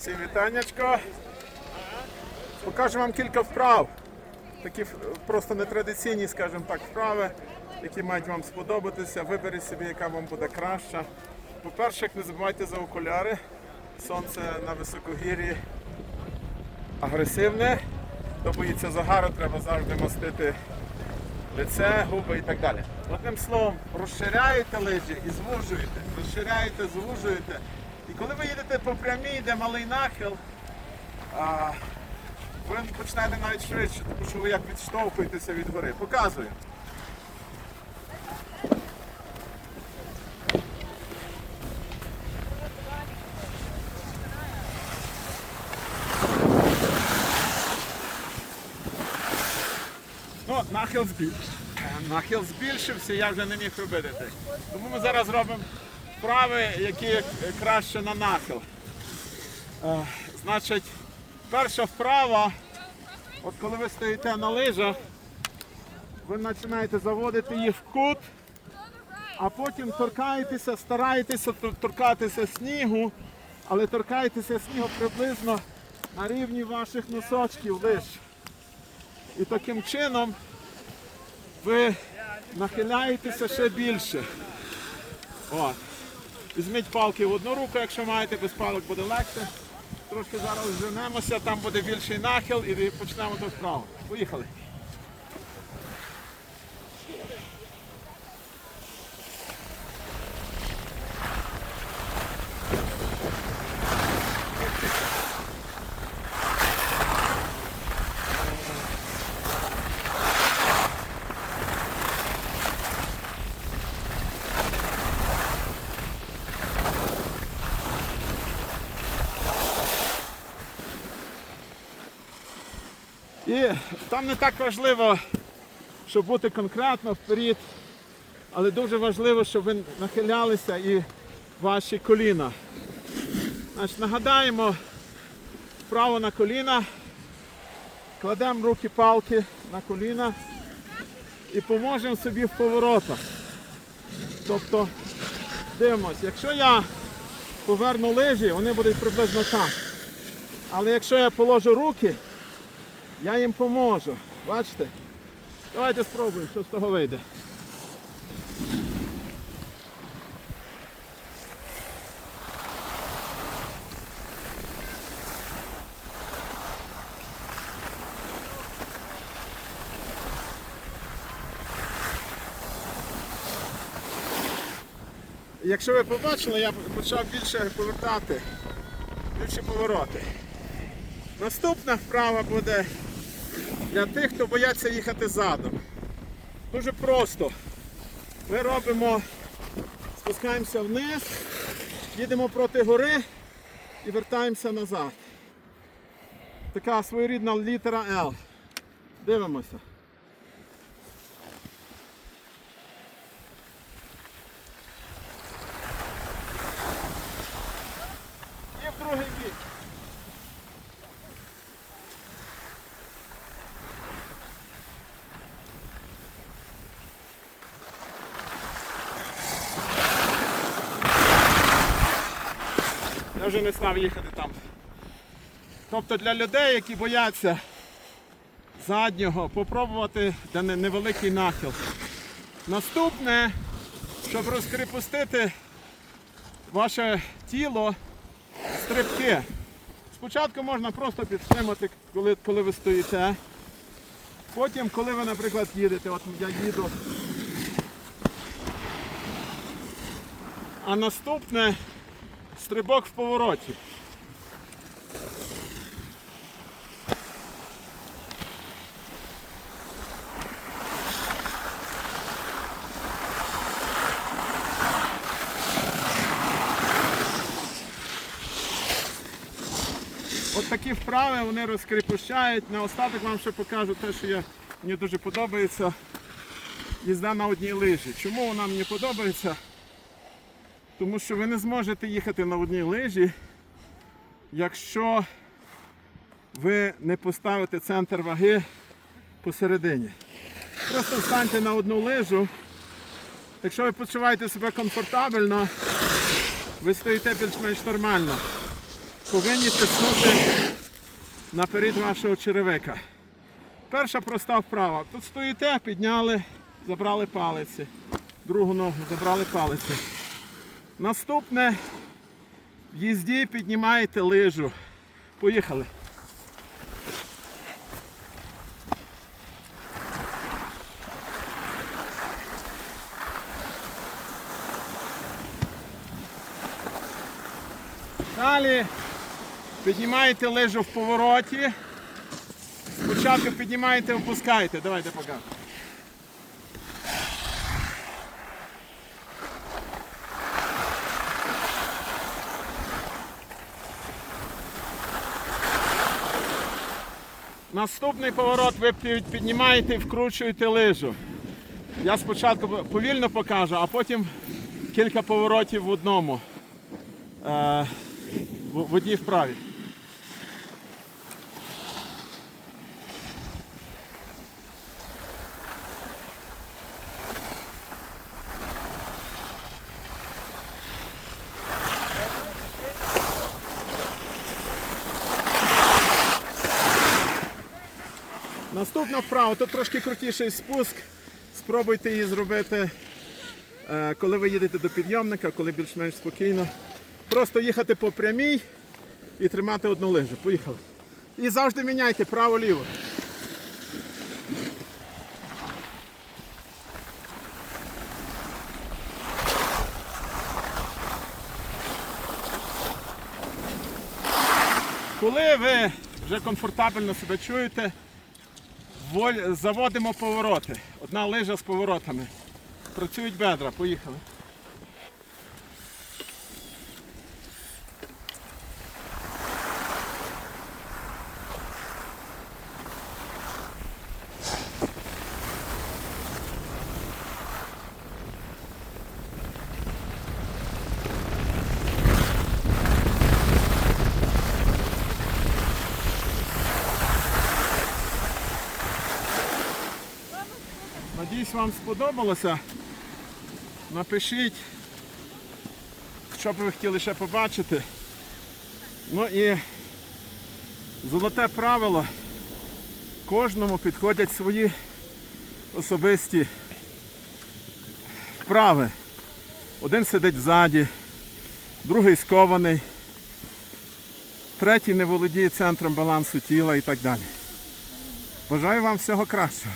Всім вітаннячко. Покажу вам кілька вправ. Такі просто нетрадиційні, скажімо так, вправи, які мають вам сподобатися. Виберіть собі, яка вам буде краща. По-перше, не забувайте за окуляри. Сонце на високогір'ї агресивне. Хто боїться загару, треба завжди мастити лице, губи і так далі. Одним словом, розширяєте лижі і звужуєте, розширяєте, звужуєте. І коли ви їдете по прямій, де малий нахил, а, ви починаєте навіть швидше, тому що ви як відштовхуєтеся від гори. Показую. Ну, нахил збільшився. Нахил збільшився, я вже не міг робити. Тому ми зараз робимо вправи, які краще на нахил. Е, значить, перша вправа, от коли ви стоїте на лижах, ви починаєте заводити їх в кут, а потім торкаєтеся, стараєтеся торкатися снігу, але торкаєтеся снігу приблизно на рівні ваших носочків лиш. І таким чином ви нахиляєтеся ще більше. От. Візьміть палки в одну руку, якщо маєте, без палок буде легше. Трошки зараз зженемося, там буде більший нахил і почнемо до справу. Поїхали. І там не так важливо, щоб бути конкретно вперед, але дуже важливо, щоб ви нахилялися і ваші коліна. Значить, нагадаємо вправо на коліна, кладемо руки палки на коліна і поможемо собі в поворотах. Тобто дивимось, якщо я поверну лижі, вони будуть приблизно так. Але якщо я положу руки, я їм поможу. Бачите? Давайте спробуємо, що з того вийде. Якщо ви побачили, я почав більше повертати, більше повороти. Наступна вправа буде для тих, хто бояться їхати задом. Дуже просто. Ми робимо, спускаємося вниз, їдемо проти гори і вертаємося назад. Така своєрідна літера L. Дивимося. Вже не став їхати там. Тобто для людей, які бояться заднього, попробувати де не- невеликий нахил. Наступне, щоб розкріпустити ваше тіло, стрибки. Спочатку можна просто підтримати, коли, коли ви стоїте. Потім, коли ви, наприклад, їдете, от я їду. А наступне стрибок в повороті. От такі вправи вони розкріпощають. Наостаток вам ще покажу те, що я, мені дуже подобається. Їзда на одній лижі. Чому вона мені подобається? Тому що ви не зможете їхати на одній лижі, якщо ви не поставите центр ваги посередині. Просто встаньте на одну лижу. Якщо ви почуваєте себе комфортабельно, ви стоїте більш-менш нормально. повинні тиснути наперед вашого черевика. Перша проста вправа. Тут стоїте, підняли, забрали палиці. Другу ногу забрали палиці. Наступне в їзді піднімаєте лижу. Поїхали. Далі піднімаєте лижу в повороті. Спочатку піднімаєте, опускаєте. Давайте покажу. Наступний поворот ви піднімаєте і вкручуєте лижу. Я спочатку повільно покажу, а потім кілька поворотів в одному. Е, в в одній вправі. Наступна вправа, тут трошки крутіший спуск. Спробуйте її зробити, е, коли ви їдете до підйомника, коли більш-менш спокійно. Просто їхати по прямій і тримати одну лижу. Поїхали. І завжди міняйте право-ліво. Коли ви вже комфортабельно себе чуєте, заводимо повороти. Одна лижа з поворотами. Працюють бедра. Поїхали. Вам сподобалося. Напишіть, що б ви хотіли ще побачити. Ну і золоте правило. Кожному підходять свої особисті вправи. Один сидить ззаді, другий скований, третій не володіє центром балансу тіла і так далі. Бажаю вам всього кращого.